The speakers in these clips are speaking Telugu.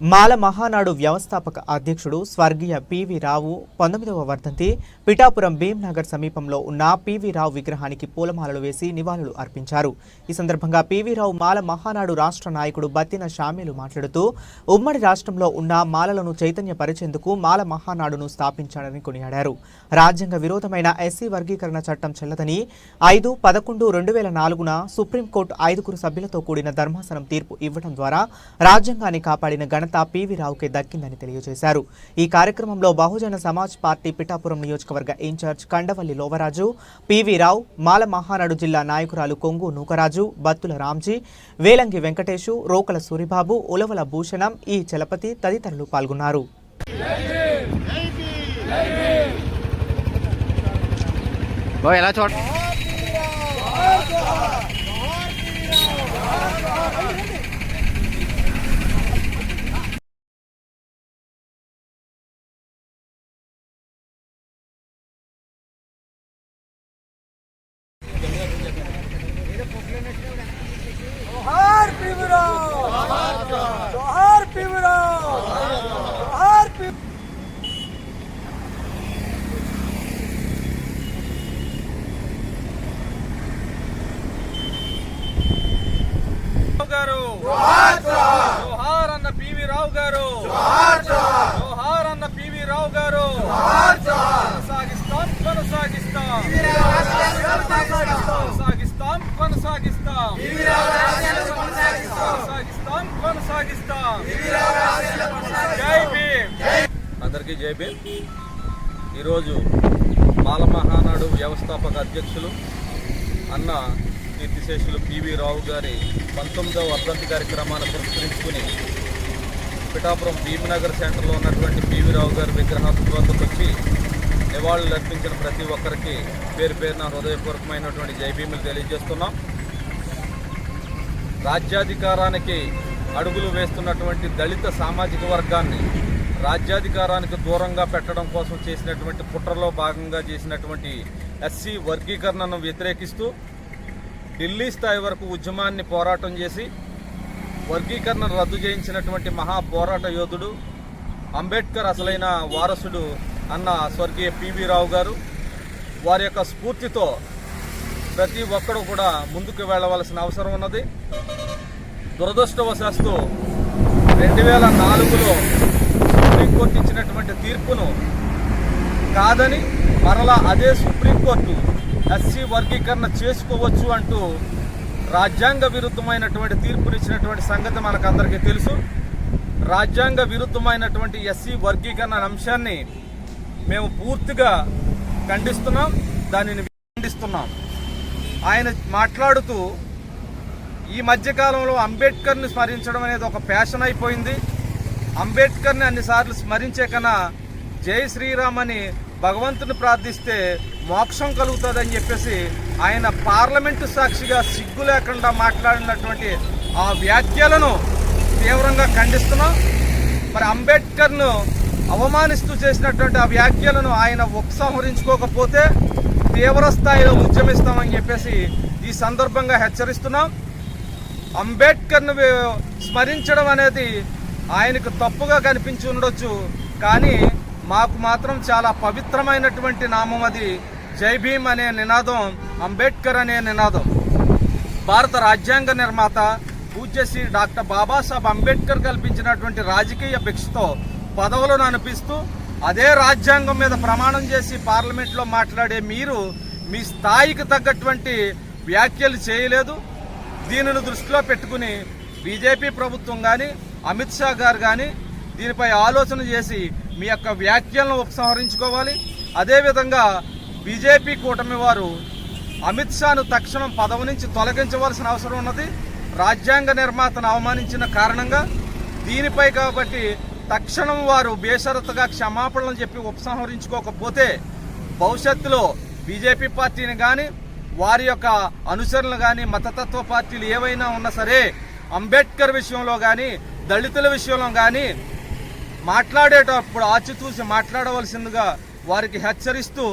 మాల మహానాడు వ్యవస్థాపక అధ్యక్షుడు స్వర్గీయ పివి రావు పంతొమ్మిదవ వర్ధంతి పిఠాపురం భీంనగర్ సమీపంలో ఉన్న పివి రావు విగ్రహానికి పూలమాలలు వేసి నివాళులు అర్పించారు. ఈ సందర్భంగా పివి రావు మాల మహానాడు రాష్ట్ర నాయకుడు బత్తిన షామీలు మాట్లాడుతూ ఉమ్మడి రాష్ట్రంలో ఉన్న మాలలను చైతన్యపరిచేందుకు మాల మహానాడును స్థాపించాడని కొనియాడారు. రాజ్యాంగ విరోధమైన ఎస్సీ వర్గీకరణ చట్టం చెల్లదని ఐదు పదకొండు రెండు వేల నాలుగున సుప్రీంకోర్టు ఐదుగురు సభ్యులతో కూడిన ధర్మాసనం తీర్పు ఇవ్వడం ద్వారా రాజ్యాంగాన్ని కాపాడిన ఘనత పివి రావుకే దక్కిందని తెలియజేశారు. ఈ కార్యక్రమంలో బహుజన సమాజ్ పార్టీ పిఠాపురం నియోజకవర్గ in charge Kandavalli Lovaraju P V Rao Mala Mahanadu జిల్లా నాయకురాలు కొంగు నూకరాజు బత్తుల రామ్జీ వేలంగి వెంకటేశు రోకల సూరిబాబు ఉలవల భూషణం ఈ చలపతి తదితరులు పాల్గొన్నారు. ఎలా చూడ గారు. జోహార్ అన్న పివి రావు గారు. జోహార్ అన్న పివి రావు గారు. కొనసాగిస్తాం కొనసాగిస్తాం. కొనసాగిస్తాం కొనసాగిస్తాం. కొనసాగిస్తాం కొనసాగిస్తాం. జై భీమ్. అందరికీ జై భీమ్. ఈరోజు బాల మహానాడు వ్యవస్థాపక అధ్యక్షులు అన్న కీర్తిశేషులు పివి రావు గారి పంతొమ్మిదవ వర్ధంతి కార్యక్రమాన్ని పురస్కరించుకుని పిఠాపురం భీమనగర్ సెంటర్లో ఉన్నటువంటి పివి రావు గారి విగ్రహాల వచ్చి నివాళులు అర్పించిన ప్రతి ఒక్కరికి పేరు పేరున హృదయపూర్వకమైనటువంటి జైభీములు తెలియజేస్తున్నాం. రాజ్యాధికారానికి అడుగులు వేస్తున్నటువంటి దళిత సామాజిక వర్గాన్ని రాజ్యాధికారానికి దూరంగా పెట్టడం కోసం చేసినటువంటి కుట్రలో భాగంగా చేసినటువంటి ఎస్సీ వర్గీకరణను వ్యతిరేకిస్తూ ఢిల్లీ స్థాయి వరకు ఉద్యమాన్ని పోరాటం చేసి వర్గీకరణ రద్దు చేయించినటువంటి మహా పోరాట యోధుడు అంబేద్కర్ అసలైన వారసుడు అన్న స్వర్గీయ పివి రావు గారు వారి యొక్క స్ఫూర్తితో ప్రతి ఒక్కరూ కూడా ముందుకు వెళ్ళవలసిన అవసరం ఉన్నది. దురదృష్టవశాస్తు రెండు వేల నాలుగులో సుప్రీంకోర్టు ఇచ్చినటువంటి తీర్పును కాదని మరలా అదే సుప్రీంకోర్టు ఎస్సీ వర్గీకరణ చేసుకోవచ్చు అంటూ రాజ్యాంగ విరుద్ధమైనటువంటి తీర్పునిచ్చినటువంటి సంగతి మనకందరికీ తెలుసు. రాజ్యాంగ విరుద్ధమైనటువంటి ఎస్సీ వర్గీకరణ అంశాన్ని మేము పూర్తిగా ఖండిస్తున్నాం దానిని ఖండిస్తున్నాం. ఆయన మాట్లాడుతూ ఈ మధ్యకాలంలో అంబేద్కర్ని స్మరించడం అనేది ఒక ఫ్యాషన్ అయిపోయింది. అంబేద్కర్ని అన్నిసార్లు స్మరించే కన్నా జై శ్రీరామ్ అని భగవంతుని ప్రార్థిస్తే మోక్షం కలుగుతుందని చెప్పేసి ఆయన పార్లమెంటు సాక్షిగా సిగ్గు లేకుండా మాట్లాడినటువంటి ఆ వ్యాఖ్యలను తీవ్రంగా ఖండిస్తున్నాం. మరి అంబేద్కర్ను అవమానిస్తూ చేసినటువంటి ఆ వ్యాఖ్యలను ఆయన ఉపసంహరించుకోకపోతే తీవ్ర స్థాయిలో ఉద్యమిస్తామని చెప్పేసి ఈ సందర్భంగా హెచ్చరిస్తున్నాం. అంబేద్కర్ను స్మరించడం అనేది ఆయనకు తప్పుగా కనిపించి ఉండొచ్చు కానీ మాకు మాత్రం చాలా పవిత్రమైనటువంటి నామం అది. జై భీమ్ అనే నినాదం అంబేద్కర్ అనే నినాదం. భారత రాజ్యాంగ నిర్మాత పూజ్యశ్రీ డాక్టర్ బాబాసాహెబ్ అంబేద్కర్ కల్పించినటువంటి రాజకీయ భిక్షతో పదవులను అనిపిస్తూ అదే రాజ్యాంగం మీద ప్రమాణం చేసి పార్లమెంట్లో మాట్లాడే మీరు మీ స్థాయికి తగ్గటువంటి వ్యాఖ్యలు చేయలేదు. దీనిని దృష్టిలో పెట్టుకుని బీజేపీ ప్రభుత్వం కానీ అమిత్ షా గారు కానీ దీనిపై ఆలోచన చేసి మీ యొక్క వ్యాఖ్యలను ఉపసంహరించుకోవాలి. అదేవిధంగా బీజేపీ కూటమి వారు అమిత్ షాను తక్షణం పదవి నుంచి తొలగించవలసిన అవసరం ఉన్నది. రాజ్యాంగ నిర్మాతను అవమానించిన కారణంగా దీనిపై కాబట్టి తక్షణం వారు బేషరతుగా క్షమాపణలు చెప్పి ఉపసంహరించుకోకపోతే భవిష్యత్తులో బీజేపీ పార్టీని కానీ వారి యొక్క అనుసరణలు కానీ మతతత్వ పార్టీలు ఏవైనా ఉన్నా సరే అంబేద్కర్ విషయంలో కానీ దళితుల విషయంలో కానీ మాట్లాడేటప్పుడు ఆచితూసి మాట్లాడవలసిందిగా వారికి హెచ్చరిస్తూ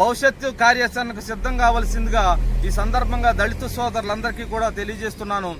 భవిష్యత్తు కార్యాచరణకు సిద్ధం కావాల్సిందిగా ఈ సందర్భంగా దళిత సోదరులందరికీ కూడా తెలియజేస్తున్నాను.